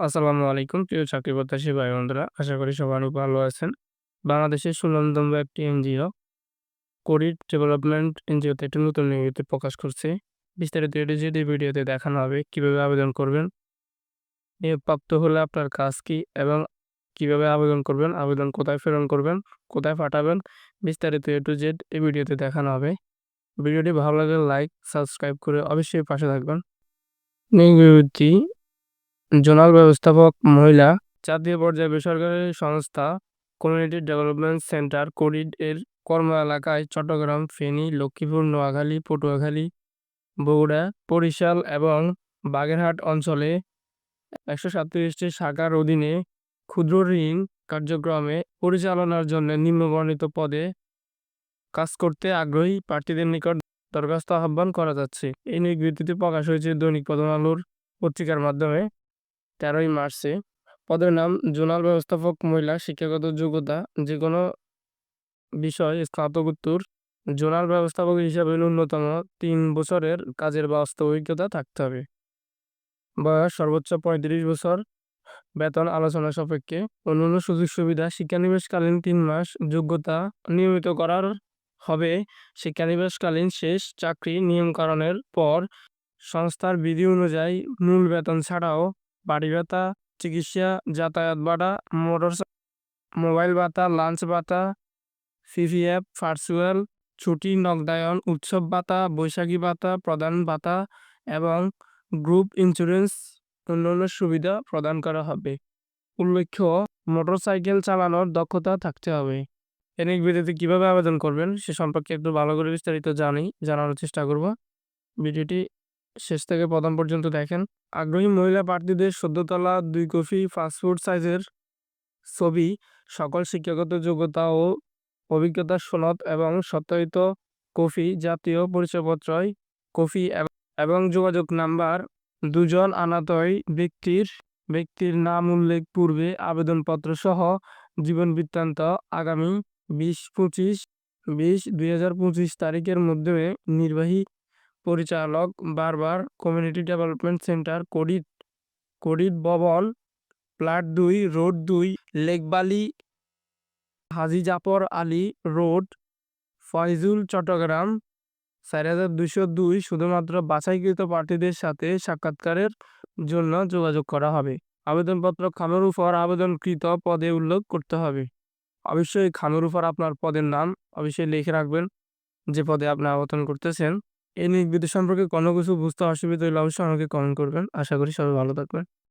আসসালামু আলাইকুম। প্রিয় চাকরি প্রত্যাশী ভাই বন্ধুরা আশা করি সবাই ভালো আছেন। বাংলাদেশের ষোলতম একটি এনজিও, কোরিড ডেভেলপমেন্ট এনজিওতে একটি নতুন নিয়োগটি প্রকাশ করছে। বিস্তারিত এটি যদি ভিডিওতে দেখানো হবে, কীভাবে আবেদন করবেন? নিয়োগপ্রাপ্ত হলে আপনার কাজ কি? এবং কীভাবে আবেদন করবেন? আবেদন কোথায় প্রেরণ করবেন? কোথায় পাঠাবেন? বিস্তারিত এ টু জেড এই ভিডিওতে দেখানো হবে। ভিডিওটি ভালো লাগলে লাইক, সাবস্ক্রাইব করে অবশ্যই পাশে থাকবেন। নিয়োগ বিবৃতি জোনাল ব্যবস্থাপক, মহিলা, জাতীয় পর্যায়ে বেসরকারি সংস্থা, কমিউনিটি ডেভেলপমেন্ট সেন্টার, কোরিড এর কর্ম এলাকায় চট্টগ্রাম, ফেনী, লক্ষ্মীপুর, নোয়াখালী, পটুয়াখালী, বগুড়া, বরিশাল এবং বাগেরহাট অঞ্চলে একশো সাতত্রিশটি শাখার অধীনে ক্ষুদ্র ঋণ কার্যক্রমে পরিচালনার জন্য নিম্নবর্ণিত পদে কাজ করতে আগ্রহী প্রার্থীদের নিকট দরখাস্ত আহ্বান করা যাচ্ছে। এই নিয়োগ বিজ্ঞপ্তি প্রকাশ হয়েছে দৈনিক প্রথম আলোর পত্রিকার মাধ্যমে। তেরোই মার্চে পদের নাম জোনাল ব্যবস্থাপক মহিলা শিক্ষাগত যোগ্যতা যে কোনো বিষয় স্নাতকোত্তর জোনাল ব্যবস্থাপক হিসাবে ন্যূনতম তিন বছরের কাজের বাস্তব অভিজ্ঞতা থাকতে হবে। বয়স সর্বোচ্চ পঁয়ত্রিশ বছর। বেতন আলোচনা সাপেক্ষে অন্যান্য সুযোগ সুবিধা, শিক্ষানিবেশকালীন তিন মাস যোগ্যতা নিয়মিত করার হবে। শিক্ষানিবেশকালীন শেষ চাকরি নিয়মকরণের পর সংস্থার বিধি অনুযায়ী মূল বেতন ছাড়াও বাড়ি ভাতা চিকিৎসা, যাতায়াত ভাড়া মোটর মোবাইল ভাতা লাঞ্চ ভাতা সিভিএফ ভার্চুয়াল, ছুটি, নগদায়ন, উৎসব ভাতা বৈশাখী ভাতা প্রদান ভাতা এবং গ্রুপ ইন্স্যুরেন্স অন্যান্য সুবিধা প্রদান করা হবে। উল্লেখ্য, মোটরসাইকেল চালানোর দক্ষতা থাকতে হবে। এনিক ভিডিওতে কীভাবে আবেদন করবেন সে সম্পর্কে একটু ভালো করে বিস্তারিত জানি, জানানোর চেষ্টা করব। ভিডিওটি শেষ থেকে প্রথম পর্যন্ত দেখেন। আগ্রহী মহিলা প্রার্থীদের সদ্যতলা দুই কপি পাসপোর্ট সাইজের ছবি, সকল শিক্ষাগত যোগ্যতা ও অভিজ্ঞতার সনদ এবং সত্যায়িত কপি জাতীয় পরিচয়পত্রয় কপি এবং যোগাযোগ নাম্বার দুজন আনাতয় ব্যক্তির ব্যক্তির নাম উল্লেখ পূর্বে আবেদনপত্র সহ জীবন বৃত্তান্ত আগামী বিশ পঁচিশ, বিশ দুই তারিখের মধ্যে নির্বাহী পরিচালক বারবার কমিউনিটি ডেভেলপমেন্ট সেন্টার, করিড করিড ভবন প্লাট দুই, রোড দুই লেকবালি হাজি জাফর আলী রোড, ফয়জুল চট্টগ্রাম, চার হাজার দুশো দুই শুধুমাত্র বাছাইকৃত প্রার্থীদের সাথে সাক্ষাৎকারের জন্য যোগাযোগ করা হবে। আবেদনপত্র খামের উপর আবেদনকৃত পদে উল্লেখ করতে হবে। অবশ্যই খামের উপর আপনার পদের নাম অবশ্যই লিখে রাখবেন, যে পদে আপনি আবেদন করতেছেন। এই নিয়োগ সম্পর্কে কোনো কিছু বুঝতে অসুবিধা হলে অবশ্যই আমাকে কমেন্ট করবেন। আশা করি সবাই ভালো থাকবেন।